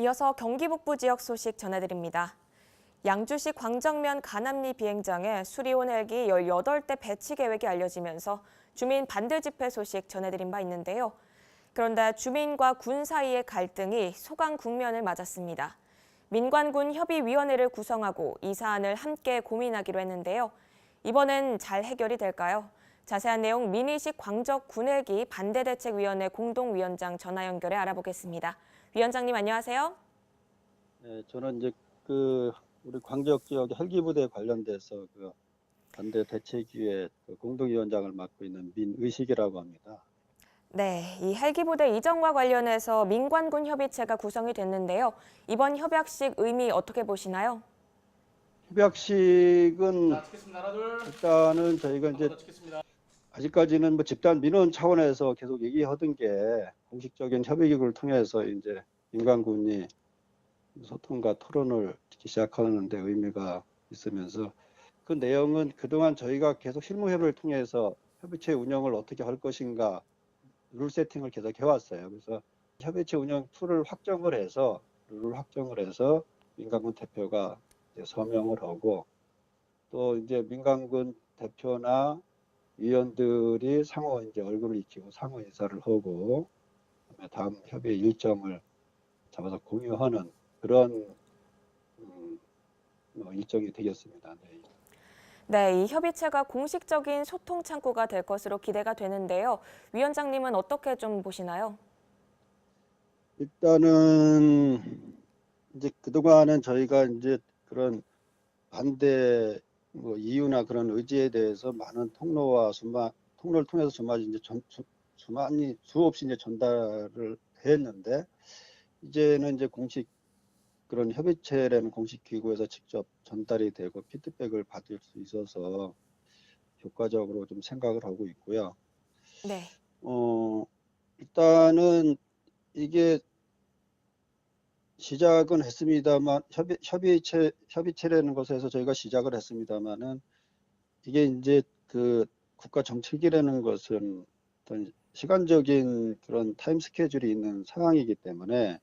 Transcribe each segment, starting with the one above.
이어서 경기 북부 지역 소식 전해드립니다. 양주시 광정면 가남리 비행장에 수리온 헬기 18대 배치 계획이 알려지면서 주민 반대 집회 소식 전해드린 바 있는데요. 그런데 주민과 군 사이의 갈등이 소강 국면을 맞았습니다. 민관군 협의위원회를 구성하고 이 사안을 함께 고민하기로 했는데요. 이번엔 잘 해결이 될까요? 자세한 내용 민의식 광적 군헬기 반대대책위원회 공동위원장 전화 연결해 알아보겠습니다. 위원장님 안녕하세요. 네, 저는 이제 그 우리 광적 지역 헬기 부대 관련돼서 그 반대 대책위의 그 공동위원장을 맡고 있는 민의식이라고 합니다. 네, 이 헬기 부대 이전과 관련해서 민관군 협의체가 구성이 됐는데요. 이번 협약식 의미 어떻게 보시나요? 협약식은. 일단은 저희가 이제. 아직까지는 뭐 집단 민원 차원에서 계속 얘기하던 게 공식적인 협의기구를 통해서 이제 민간군이 소통과 토론을 시작하는데 의미가 있으면서 그 내용은 그동안 저희가 계속 실무 협의를 통해서 협의체 운영을 어떻게 할 것인가 룰 세팅을 계속 해왔어요. 그래서 협의체 운영 툴을 확정을 해서 룰을 확정을 해서 민간군 대표가 서명을 하고 또 이제 민간군 대표나 위원들이 상호 이제 얼굴을 익히고 상호 인사를 하고 그다음에 다음 협의 일정을 잡아서 공유하는 그런 음, 뭐 일정이 되겠습니다. 네. 네, 이 협의체가 공식적인 소통 창구가 될 것으로 기대가 되는데요. 위원장님은 어떻게 좀 보시나요? 일단은 이제 그동안은 저희가 이제 그런 반대 뭐 이유나 그런 의지에 대해서 많은 통로와 수마 통로를 통해서 수많이 이제 전, 수, 수많이 수없이 이제 전달을 했는데 이제는 이제 공식 그런 협의체라는 공식 기구에서 직접 전달이 되고 피드백을 받을 수 있어서 효과적으로 좀 생각을 하고 있고요. 네. 어, 일단은 이게 시작은 했습니다만 협의, 협의체 협의체라는 것에서 저희가 시작을 했습니다만은 이게 이제 그 국가 정책이라는 것은 어떤 시간적인 그런 타임 스케줄이 있는 상황이기 때문에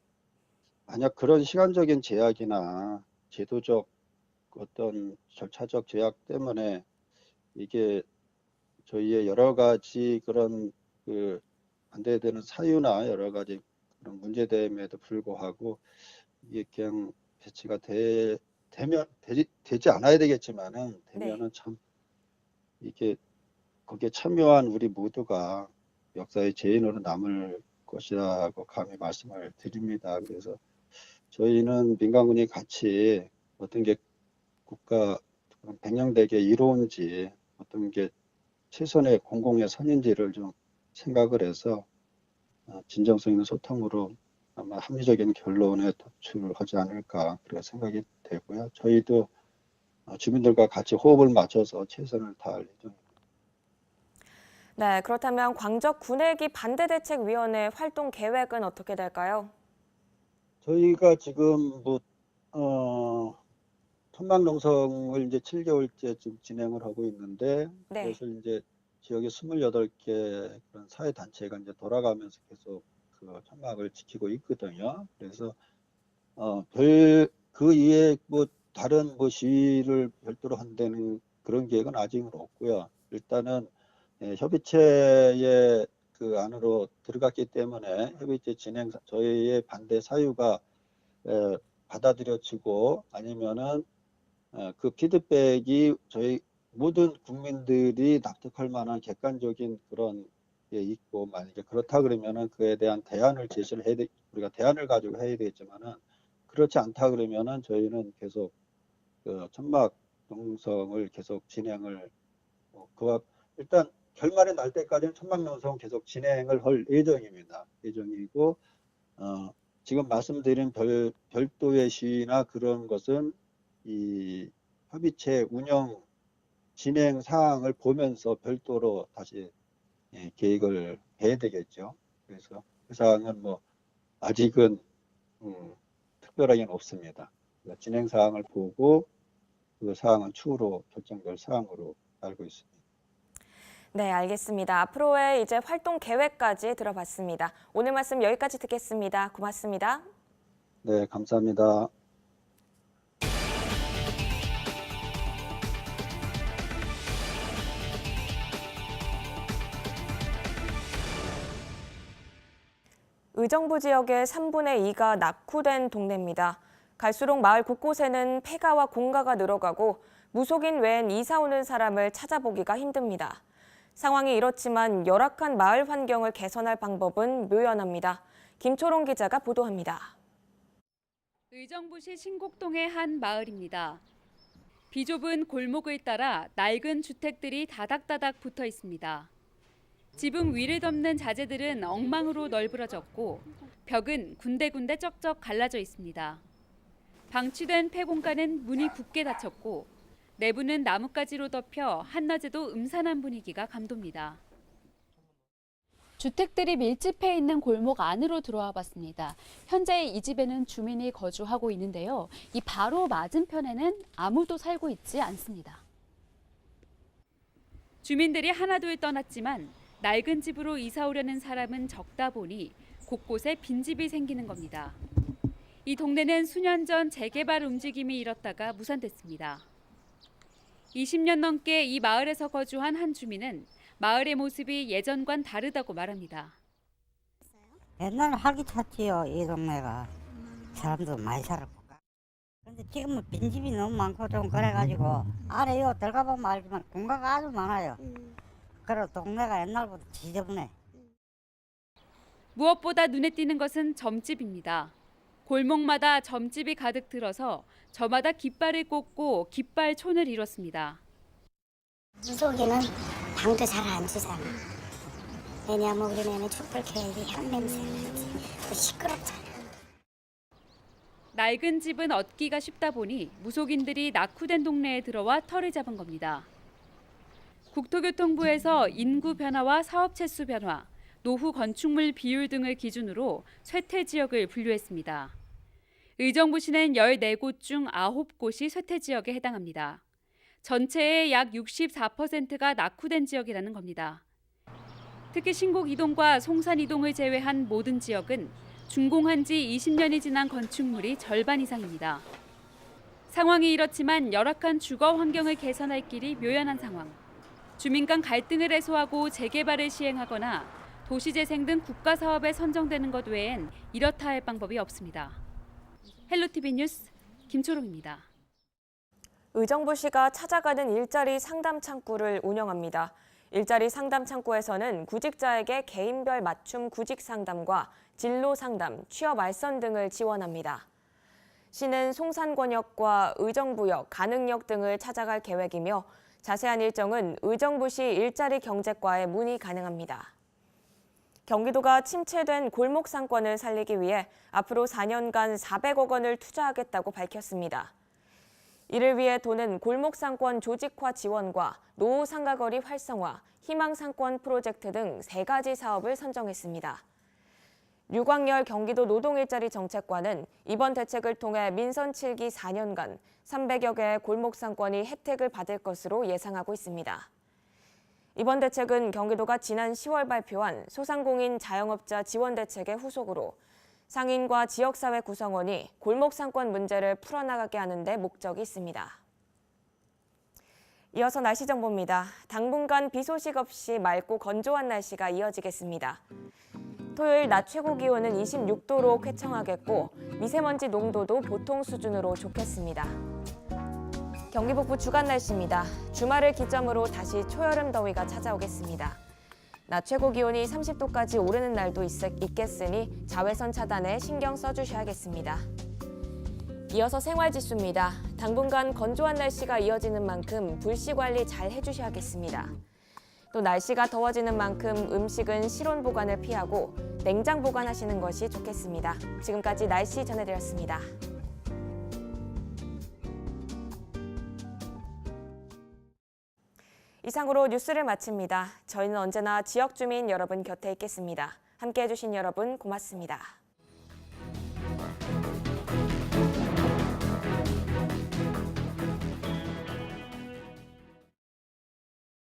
만약 그런 시간적인 제약이나 제도적 어떤 절차적 제약 때문에 이게 저희의 여러 가지 그런 그 반대되는 사유나 여러 가지 그런 문제됨에도 불구하고 이게 그냥 배치가 되, 되면 되지, 되지 않아야 되겠지만은 되면은 참 이게 거기에 참여한 우리 모두가 역사의 죄인으로 남을 것이라고 감히 말씀을 드립니다. 그래서 저희는 민간군이 같이 어떤 게 국가 백령대계 이로운지 어떤 게 최선의 공공의 선인지를 좀 생각을 해서 어, 진정성 있는 소통으로 아마 합리적인 결론에 도출하지 않을까 그렇게 생각이 되고요. 저희도 어, 주민들과 같이 호흡을 맞춰서 최선을 다할 예정입니다. 네, 그렇다면 광적 군헬기 반대대책위원회 활동 계획은 어떻게 될까요? 저희가 지금 뭐 어, 톤망농성을 이제 7개월째 지금 진행을 하고 있는데 네. 그것을 이제 지역의 28개 그런 사회 단체가 이제 돌아가면서 계속 그 천막을 지키고 있거든요. 그래서 어 별 그 이외에 뭐 다른 뭐 시위를 별도로 한다는 그런 계획은 아직은 없고요. 일단은 예, 협의체의 그 안으로 들어갔기 때문에 협의체 진행 저희의 반대 사유가 에, 받아들여지고 아니면은 어, 그 피드백이 저희 모든 국민들이 납득할 만한 객관적인 그런 게 있고 만약에 그렇다 그러면은 그에 대한 대안을 제시를 해야 돼 우리가 대안을 가지고 해야 되겠지만은 그렇지 않다 그러면은 저희는 계속 그 천막 농성을 계속 진행을 어, 그와 일단 결말이 날 때까지는 천막 농성 계속 진행을 할 예정입니다. 예정이고 어, 지금 말씀드린 별, 별도의 시위나 그런 것은 이 협의체 운영 진행 사항을 보면서 별도로 다시 예, 계획을 해야 되겠죠. 그래서 그 사항은 뭐 아직은 음, 특별하게는 없습니다. 그러니까 진행 사항을 보고 그 사항은 추후로 결정될 사항으로 알고 있습니다. 네, 알겠습니다. 앞으로의 이제 활동 계획까지 들어봤습니다. 오늘 말씀 여기까지 듣겠습니다. 고맙습니다. 네, 감사합니다. 의정부 지역의 3분의 2가 낙후된 동네입니다. 갈수록 마을 곳곳에는 폐가와 공가가 늘어가고 무속인 외엔 이사 오는 사람을 찾아보기가 힘듭니다. 상황이 이렇지만 열악한 마을 환경을 개선할 방법은 묘연합니다. 김초롱 기자가 보도합니다. 의정부시 신곡동의 한 마을입니다. 비좁은 골목을 따라 낡은 주택들이 다닥다닥 붙어 있습니다. 지붕 위를 덮는 자재들은 엉망으로 널브러졌고 벽은 군데군데 쩍쩍 갈라져 있습니다. 방치된 폐공간은 문이 굳게 닫혔고 내부는 나뭇가지로 덮여 한낮에도 음산한 분위기가 감돕니다. 주택들이 밀집해 있는 골목 안으로 들어와 봤습니다. 현재 이 집에는 주민이 거주하고 있는데요. 이 바로 맞은편에는 아무도 살고 있지 않습니다. 주민들이 하나둘 떠났지만 낡은 집으로 이사 오려는 사람은 적다 보니 곳곳에 빈집이 생기는 겁니다. 이 동네는 수년 전 재개발 움직임이 일었다가 무산됐습니다. 20년 넘게 이 마을에서 거주한 한 주민은 마을의 모습이 예전과는 다르다고 말합니다. 옛날에 활기찼지요 이 동네가 사람도 많이 살았고 근데 지금은 빈집이 너무 많고 좀 그래가지고 아래요 들어가 보면 알지만 공간가 아주 많아요 그리고 동네가 옛날보다 지저분해 무엇보다 눈에 띄는 것은 점집입니다. 골목마다 점집이 가득 들어서 저마다 깃발을 꽂고 깃발촌을 이뤘습니다. 무속에는 방도 잘 안 주잖아. 왜냐면 우리는 촛불 켜야지 향 냄새 나지. 또 시끄럽잖아. 낡은 집은 얻기가 쉽다 보니 무속인들이 낙후된 동네에 들어와 털을 잡은 겁니다. 국토교통부에서 인구 변화와 사업 채수 변화, 노후 건축물 비율 등을 기준으로 쇠퇴 지역을 분류했습니다. 의정부시는 14곳 중 9곳이 쇠퇴 지역에 해당합니다. 전체의 약 64%가 낙후된 지역이라는 겁니다. 특히 신곡 이동과 송산 이동을 제외한 모든 지역은 준공한 지 20년이 지난 건축물이 절반 이상입니다. 상황이 이렇지만 열악한 주거 환경을 개선할 길이 묘연한 상황. 주민 간 갈등을 해소하고 재개발을 시행하거나 도시재생 등 국가 사업에 선정되는 것 외엔 이렇다 할 방법이 없습니다. 헬로티비 뉴스 김초롱입니다. 의정부시가 찾아가는 일자리 상담 창구를 운영합니다. 일자리 상담 창구에서는 구직자에게 개인별 맞춤 구직 상담과 진로 상담, 취업 알선 등을 지원합니다. 시는 송산권역과 의정부역, 가능역 등을 찾아갈 계획이며 자세한 일정은 의정부시 일자리 경제과에 문의 가능합니다. 경기도가 침체된 골목 상권을 살리기 위해 앞으로 4년간 400억 원을 투자하겠다고 밝혔습니다. 이를 위해 도는 골목 상권 조직화 지원과 노후 상가거리 활성화, 희망 상권 프로젝트 등 세 가지 사업을 선정했습니다. 류광열 경기도 노동일자리 정책관은 이번 대책을 통해 민선 7기 4년간 300여 개의 골목 상권이 혜택을 받을 것으로 예상하고 있습니다. 이번 대책은 경기도가 지난 10월 발표한 소상공인 자영업자 지원 대책의 후속으로 상인과 지역사회 구성원이 골목 상권 문제를 풀어나가게 하는 데 목적이 있습니다. 이어서 날씨 정보입니다. 당분간 비 소식 없이 맑고 건조한 날씨가 이어지겠습니다. 토요일 낮 최고 기온은 26도로 쾌청하겠고 미세먼지 농도도 보통 수준으로 좋겠습니다. 경기 북부 주간 날씨입니다. 주말을 기점으로 다시 초여름 더위가 찾아오겠습니다. 낮 최고 기온이 30도까지 오르는 날도 있, 있겠으니 자외선 차단에 신경 써주셔야겠습니다. 이어서 생활 지수입니다. 당분간 건조한 날씨가 이어지는 만큼 불씨 관리 잘 해주셔야겠습니다. 또 날씨가 더워지는 만큼 음식은 실온 보관을 피하고 냉장 보관하시는 것이 좋겠습니다. 지금까지 날씨 전해드렸습니다. 이상으로 뉴스를 마칩니다. 저희는 언제나 지역 주민 여러분 곁에 있겠습니다. 함께 해주신 여러분 고맙습니다.